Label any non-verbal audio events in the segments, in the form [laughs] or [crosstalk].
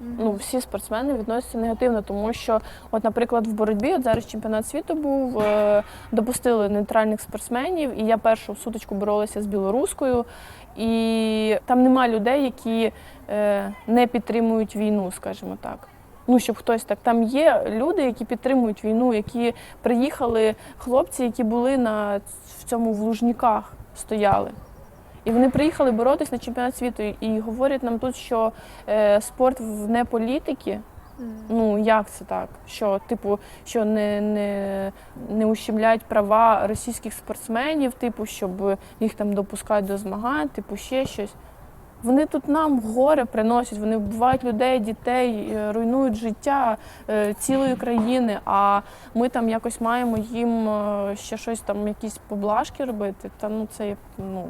Ну, всі спортсмени відносяться негативно, тому що, от, наприклад, в боротьбі, от зараз чемпіонат світу був, е, допустили нейтральних спортсменів, і я першу сутичку боролася з білоруською, і там нема людей, які е, не підтримують війну, скажімо так. Ну, щоб хтось так. Там є люди, які підтримують війну, які приїхали, хлопці, які були на в цьому в Лужніках стояли. І вони приїхали боротись на чемпіонат світу і, говорять нам тут, що е, спорт вне політики. Ну як це так? Що, типу, що не, не, не ущемлять права російських спортсменів, типу, щоб їх там допускають до змагань, типу, ще щось. Вони тут нам горе приносять, вони вбивають людей, дітей, е, руйнують життя е, цілої країни. А ми там якось маємо їм е, ще щось там, якісь поблажки робити. Та ну це ну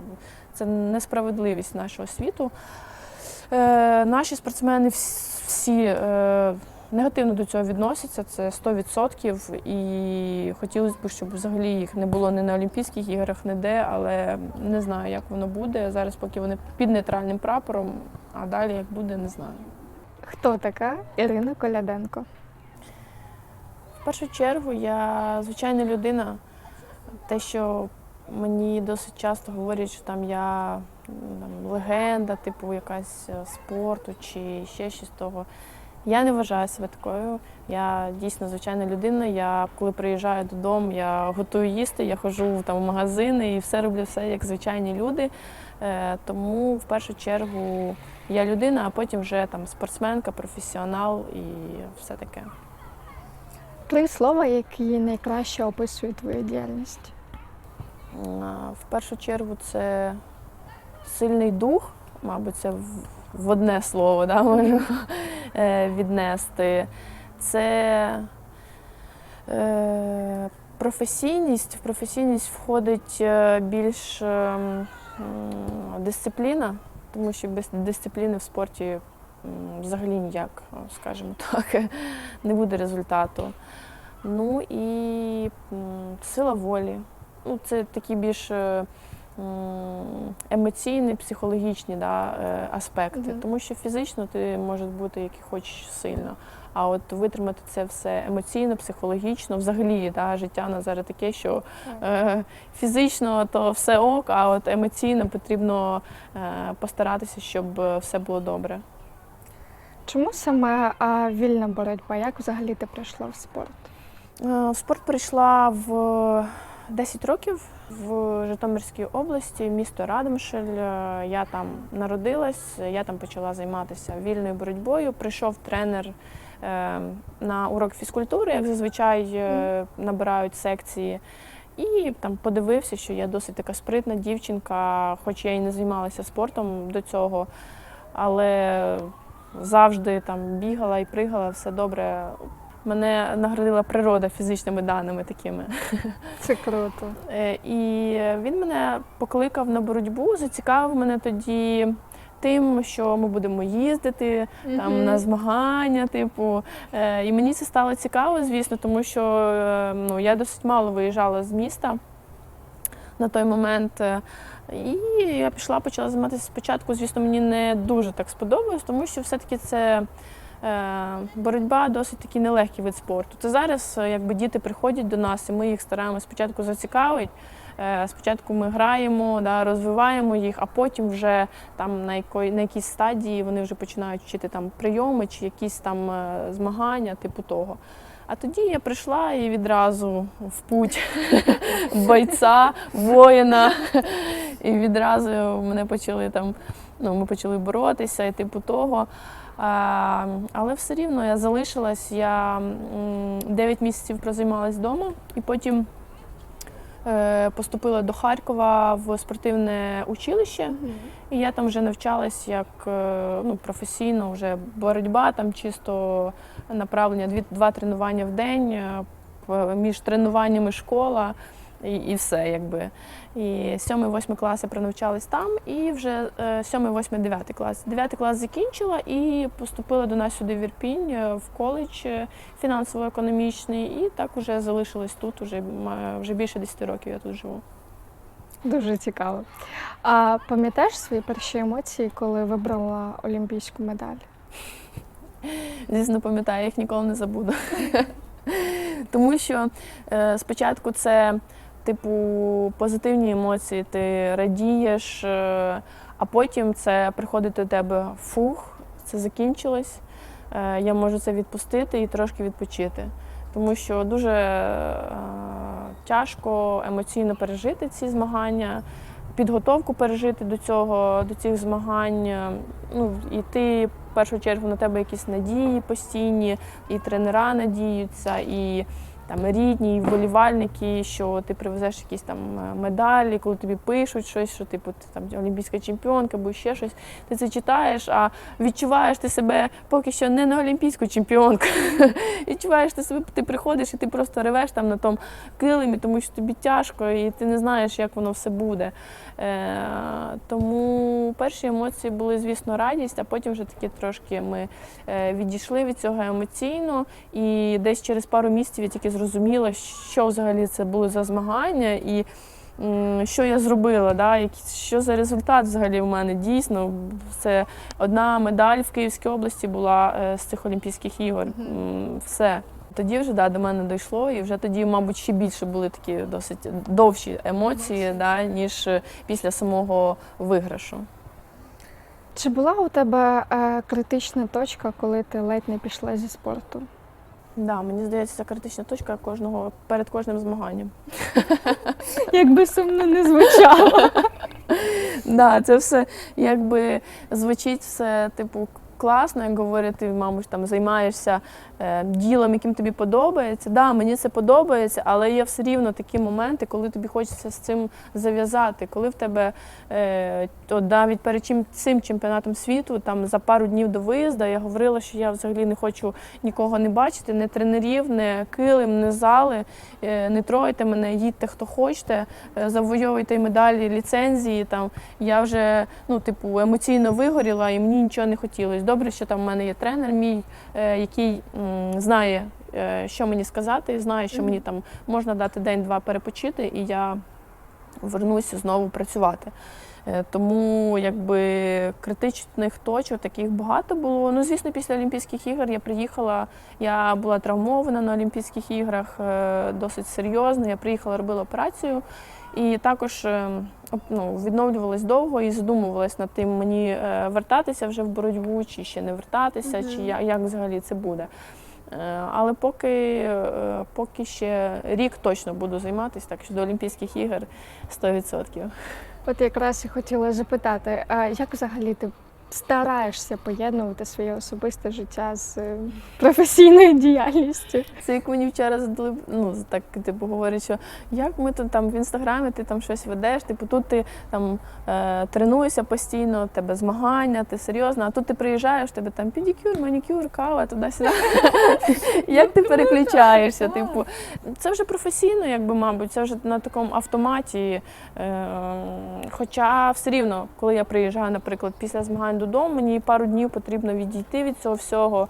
це несправедливість нашого світу. Е, наші спортсмени всі е, негативно до цього відносяться, це 100%. І хотілося б, щоб взагалі їх не було ні на Олімпійських іграх, ніде, але не знаю, як воно буде. Зараз, поки вони під нейтральним прапором, а далі як буде, не знаю. Хто така Ірина Коляденко? В першу чергу я звичайна людина. Те, що мені досить часто говорять, що там я там, легенда, типу якась е, спорту чи ще щось того. Я не вважаю себе такою. Я дійсно звичайна людина. Я коли приїжджаю додому, я готую їсти, я ходжу там в магазини і все роблю все як звичайні люди. Е, тому в першу чергу я людина, а потім вже там спортсменка, професіонал і все таке. Три слова, які найкраще описують твою діяльність. В першу чергу це сильний дух, мабуть, це в- одне слово да, можу е, віднести. Це е, професійність. В професійність входить е, більш е, дисципліна, тому що без дисципліни в спорті взагалі ніяк, скажімо так, не буде результату. Ну і сила волі. Ну, це такі більш е, емоційні, психологічні да, е, аспекти. Мгм. Тому що фізично ти можеш бути як хочеш сильно. А от витримати це все емоційно, психологічно, взагалі да, життя на зараз таке, що е, фізично то все ок, а от емоційно потрібно е, постаратися, щоб все було добре. Чому саме а, вільна боротьба? Як взагалі ти прийшла в спорт? Е, В спорт прийшла в 10 років в Житомирській області, місто Радомишль. Е, Я там народилась, я там почала займатися вільною боротьбою. Прийшов тренер е, на урок фізкультури, як зазвичай е, набирають секції. І там подивився, що я досить така спритна дівчинка, хоч я і не займалася спортом до цього, але завжди там бігала і пригала, все добре. Мене наградила природа фізичними даними такими. [laughs] Це круто. Е, І він мене покликав на боротьбу, зацікавив мене тоді тим, що ми будемо їздити там на змагання, типу. Е, І мені це стало цікаво, звісно, тому що е, ну, я досить мало виїжджала з міста на той момент. І я пішла, почала займатися спочатку. Звісно, мені не дуже так сподобалось, тому що все-таки це. Е, Боротьба досить такий нелегкий вид спорту. Це зараз е, якби діти приходять до нас, і ми їх стараємося спочатку зацікавити. Е, Спочатку ми граємо, да, розвиваємо їх, а потім вже там на якої на якійсь стадії вони вже починають вчити там прийоми чи якісь там змагання, типу того. А тоді я прийшла і відразу в путь [laughs] бойця, воїна. І відразу мене почали там, ну, ми почали боротися і типу того. Але все рівно я залишилась. Я 9 місяців прозаймалась вдома і потім е, поступила до Харкова в спортивне училище. І я там вже навчалась як е, ну, професійно, вже боротьба, там чисто направлення, дві, два тренування в день, е, між тренуваннями школа і, і все, якби. І 7-8 класи пронавчались там, і вже 7, 8, 9 клас. 9 клас закінчила і поступила до нас сюди в Ірпінь е, в коледж е, фінансово-економічний, і так уже залишилась тут, уже, м- вже більше 10 років я тут живу. Дуже цікаво. А пам'ятаєш свої перші емоції, коли вибрала олімпійську медаль? Звісно, пам'ятаю, їх ніколи не забуду. [laughs] Тому що е, спочатку це, типу, позитивні емоції, ти радієш, е, а потім це приходить до тебе фух, це закінчилось. Е, я можу це відпустити і трошки відпочити. Тому що дуже е, тяжко емоційно пережити ці змагання, підготовку пережити до цього, до цих змагань. Е, Ну, ти в першу чергу на тебе якісь надії постійні, і тренера надіються, і там рідні, вболівальники, що ти привезеш якісь там е, медалі, коли тобі пишуть щось, що типу ти там олімпійська чемпіонка або ще щось. Ти це читаєш, а відчуваєш ти себе поки що не на олімпійську чемпіонку. [laughs] відчуваєш ти себе, ти приходиш і ти просто ревеш там на тому килимі, тому що тобі тяжко, і ти не знаєш, як воно все буде. Е, тому перші емоції були, звісно, радість, а потім вже таки трошки ми е, відійшли від цього емоційно. І десь через пару місяців я тільки зрозуміла, що взагалі це були за змагання і що я зробила, да, що за результат взагалі в мене дійсно. Це одна медаль в Київській області була е, з цих Олімпійських ігор. Все. Тоді вже да, до мене дійшло, і вже тоді, мабуть, ще більше були такі досить довші емоції, да, ніж е, після самого виграшу. Чи була у тебе е, критична точка, коли ти ледь не пішла зі спорту? Да, мені здається, це критична точка кожного перед кожним змаганням. [laughs] Якби сумно не звучало. [laughs] Да, це все якби звучить все, типу, класно, як говорять, ти, мабуть, там займаєшся е, ділом, яким тобі подобається. Да, мені це подобається, але є все рівно такі моменти, коли тобі хочеться з цим зав'язати. Коли в тебе е, то навіть перед чим цим чемпіонатом світу, там за пару днів до виїзду, я говорила, що я взагалі не хочу нікого не бачити, не тренерів, не килим, не зали. Е, не тройте мене, їдьте хто хочете, завойовуйте медалі, ліцензії. Там я вже ну, типу, емоційно вигоріла і мені нічого не хотілося. Добре, що там в мене є тренер мій, е, який знає, е, що мені сказати, і знає, що мені там можна дати день-два перепочити, і я вернуся знову працювати. Е, Тому якби критичних точок таких багато було. Ну, звісно, після Олімпійських ігор я приїхала, я була травмована на Олімпійських іграх досить серйозно. Я приїхала, робила операцію. І також е, ну, відновлювалась довго і задумувалась над тим, мені е, вертатися вже в боротьбу, чи ще не вертатися, чи я- як взагалі це буде. Е, Але поки, поки ще рік точно буду займатися, так що до Олімпійських ігор 100%. От якраз і хотіла запитати, а як взагалі ти стараєшся поєднувати своє особисте життя з е, професійною діяльністю? Це як мені вчора задали, ну так типу говорять, що як ми тут там в інстаграмі ти там щось ведеш, типу тут ти там е, тренуєшся постійно, в тебе змагання, ти серйозно, а тут ти приїжджаєш, в тебе там педикюр, манікюр, кава, туди-сюди. [laughs] Як ти переключаєшся? Типу, це вже професійно, якби, мабуть, це вже на такому автоматі. Е, Хоча все рівно, коли я приїжджаю, наприклад, після змагань додому, мені пару днів потрібно відійти від цього всього.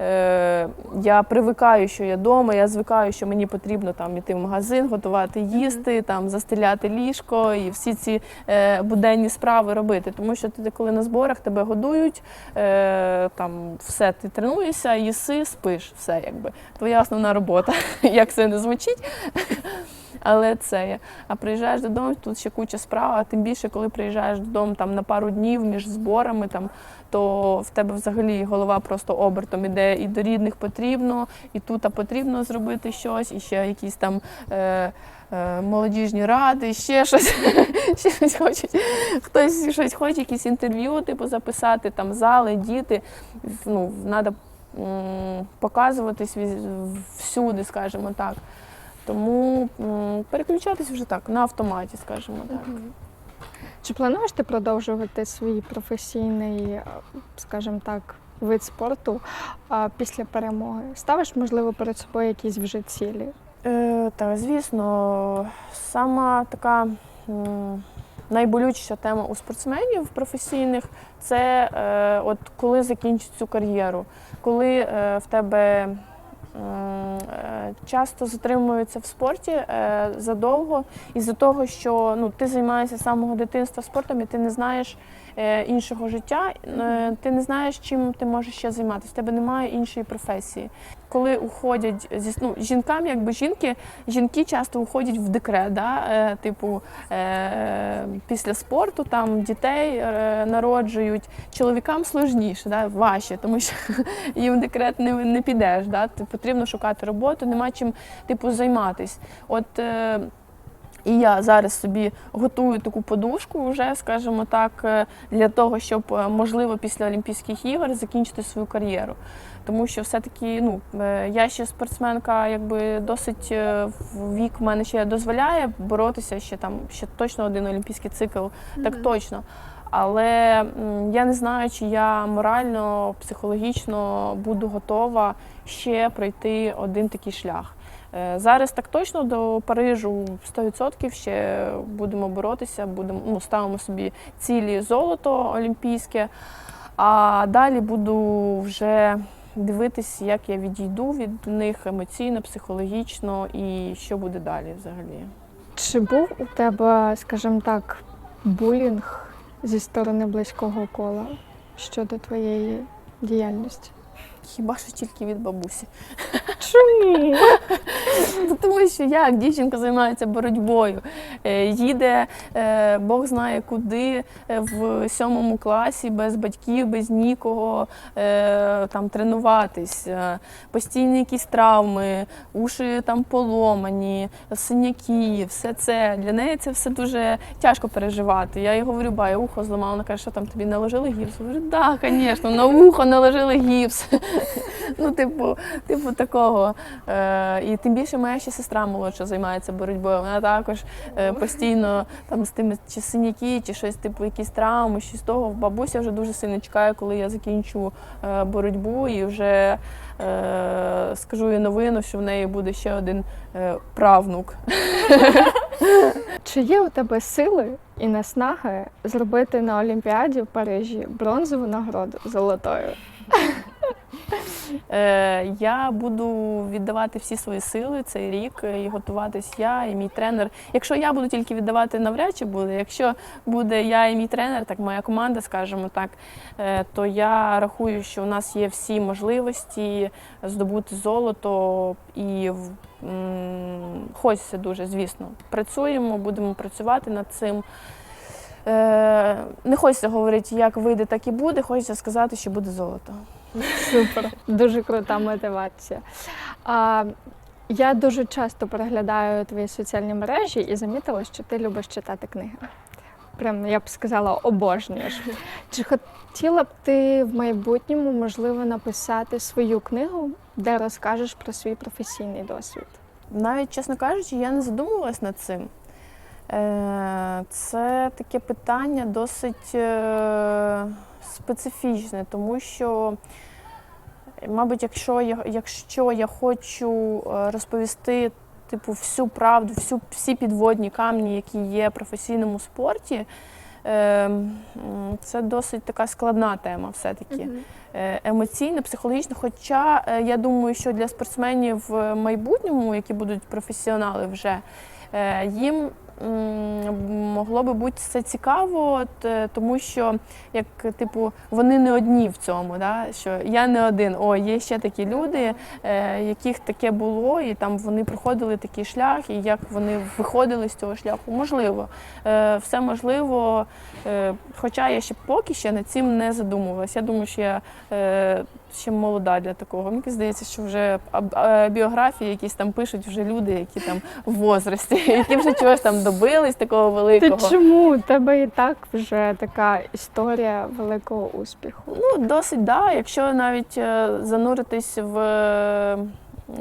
Е, Я привикаю, що я вдома, я звикаю, що мені потрібно там іти в магазин, готувати їсти, там застеляти ліжко і всі ці е, буденні справи робити. Тому що ти коли на зборах тебе годують, е, там все, ти тренуєшся, їси, спиш, все якби. Твоя основна робота. [laughs] Як це не звучить. Але це є. А приїжджаєш додому, тут ще куча справ, а тим більше, коли приїжджаєш додому там на пару днів між зборами, там, то в тебе взагалі голова просто обертом іде, і до рідних потрібно, і тут потрібно зробити щось, і ще якісь там. Е, е, Молодіжні ради, ще щось, [laughs] ще щось хочуть. Хтось щось хоче, якісь інтерв'ю, типу, записати, там зали, діти. Ну, треба показуватись всюди, скажімо так. Тому м, переключатись вже так, на автоматі, скажімо так. Чи плануєш ти продовжувати свій професійний, е, скажімо так, вид спорту а, після перемоги? Ставиш, можливо, перед собою якісь вже цілі? Е, так, звісно, сама така м, найболючіша тема у спортсменів професійних це е, от коли закінчить цю кар'єру, коли е, в тебе часто затримуються в спорті е, задовго із-за того, що ну, ти займаєшся з самого дитинства спортом і ти не знаєш е, іншого життя, е, ти не знаєш, чим ти можеш ще займатися. В тебе немає іншої професії. Коли уходять зі ну, жінкам, якби жінки, жінки часто уходять в декрет, да? е, типу е, після спорту там дітей е, народжують. Чоловікам сложніше, да? важче, тому що [laughs] їм декрет не, не підеш. Да? Ти потрібно шукати роботу, нема чим типу займатись. От е, і я зараз собі готую таку подушку, вже скажімо так, е, для того, щоб е, можливо після Олімпійських ігор закінчити свою кар'єру. Тому що все-таки ну, е, я ще спортсменка, якби досить е, в вік в мене ще дозволяє боротися ще там ще точно один олімпійський цикл, так точно. Але я не знаю, чи я морально, психологічно буду готова ще пройти один такий шлях. Е, Зараз так точно до Парижу 100% ще будемо боротися, будемо ну, ставимо собі цілі золото олімпійське. А далі буду вже дивитись, як я відійду від них емоційно, психологічно і що буде далі взагалі. Чи був у тебе, скажімо так, булінг зі сторони близького кола щодо твоєї діяльності? Хіба що тільки від бабусі. Чому? [laughs] Тому що як дівчинка займається боротьбою, е, їде е, Бог знає куди е, в сьомому класі без батьків, без нікого там тренуватись, постійні якісь травми, уші там поломані, синяки, все це для неї це все дуже тяжко переживати. Я їй говорю, ба, ухо зламала, вона каже, що там тобі наложили гіпс? Я говорю, так, да, звісно, на ухо наложили гіпс. [laughs] Ну, типу, типу такого. Е, і тим більше моя ще сестра молодша займається боротьбою. Вона також е, постійно там з тими чи синяки, чи щось, типу, якісь травми, щось того. Бабуся вже дуже сильно чекає, коли я закінчу е, боротьбу і вже скажу їй новину, що в неї буде ще один правнук. Чи є у тебе сили і наснаги зробити на Олімпіаді в Парижі бронзову нагороду золотою? Е, я буду віддавати всі свої сили цей рік е, і готуватись я і мій тренер. Якщо я буду тільки віддавати, навряд чи буде. Якщо буде я і мій тренер, так моя команда, скажімо так, е, то я рахую, що у нас є всі можливості здобути золото і хочеться дуже, звісно. Працюємо, будемо працювати над цим. Не хочеться говорити, як вийде, так і буде. Хочеться сказати, що буде золото. Супер, дуже крута мотивація. А, я дуже часто переглядаю твої соціальні мережі і замітила, що ти любиш читати книги. Прям я б сказала, обожнюєш. Чи хотіла б ти в майбутньому, можливо, написати свою книгу, де розкажеш про свій професійний досвід? Навіть, чесно кажучи, я не задумувалась над цим. Е, Це таке питання досить е, специфічне, тому що, мабуть, якщо я, якщо я хочу е, розповісти типу, всю правду, всю, всі підводні камні, які є в професійному спорті, е, це досить така складна тема все-таки е, емоційно, психологічно. Хоча е, я думаю, що для спортсменів в майбутньому, які будуть професіонали вже, їм могло би бути це цікаво, е, тому що як типу вони не одні в цьому, да? що я не один. О, є ще такі люди, е, яких таке було, і там вони проходили такий шлях, і як вони виходили з цього шляху. Можливо, е, все можливо. Хоча я ще поки ще над цим не задумувалася. Я думаю, що я ще молода для такого. Мені здається, що вже біографії якісь там пишуть вже люди, які там в возрасті, [laughs] які вже чогось там добились такого Ти великого. чому? У тебе і так вже така історія великого успіху. Ну, досить, да. Якщо навіть е, зануритись в е,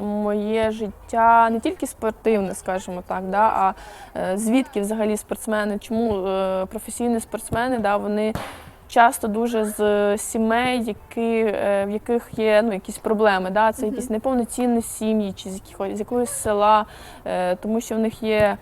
моє життя, не тільки спортивне, скажімо так, да, а е, звідки взагалі спортсмени, чому професійні спортсмени, да, вони. Часто дуже з сімей, які, в яких є ну, якісь проблеми, да? це якісь неповноцінні сім'ї чи з, якихось, з якогось села, тому що в них є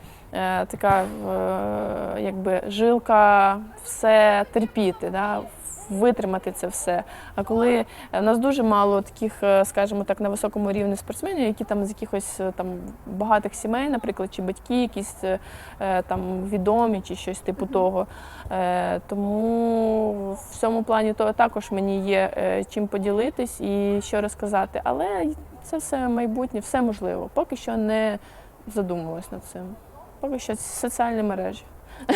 така е, якби жилка все терпіти, да, витримати це все. А коли в нас дуже мало таких, е, скажімо так, на високому рівні спортсменів, які там з якихось е, там багатих сімей, наприклад, чи батьки, якісь е, е, там відомі, чи щось типу того. Е, Тому в цьому плані то також мені є е, чим поділитись і що розказати. Але це все майбутнє, все можливо. Поки що не задумувалась над цим. Поки що соціальні мережі. [laughs]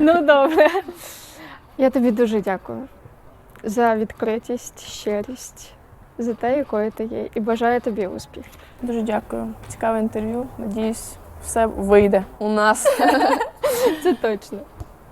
Ну добре. Я тобі дуже дякую за відкритість, щирість, за те, якою ти є, і бажаю тобі успіхів. Дуже дякую. Цікаве інтерв'ю. Надіюсь, все вийде у нас. [laughs] Це точно.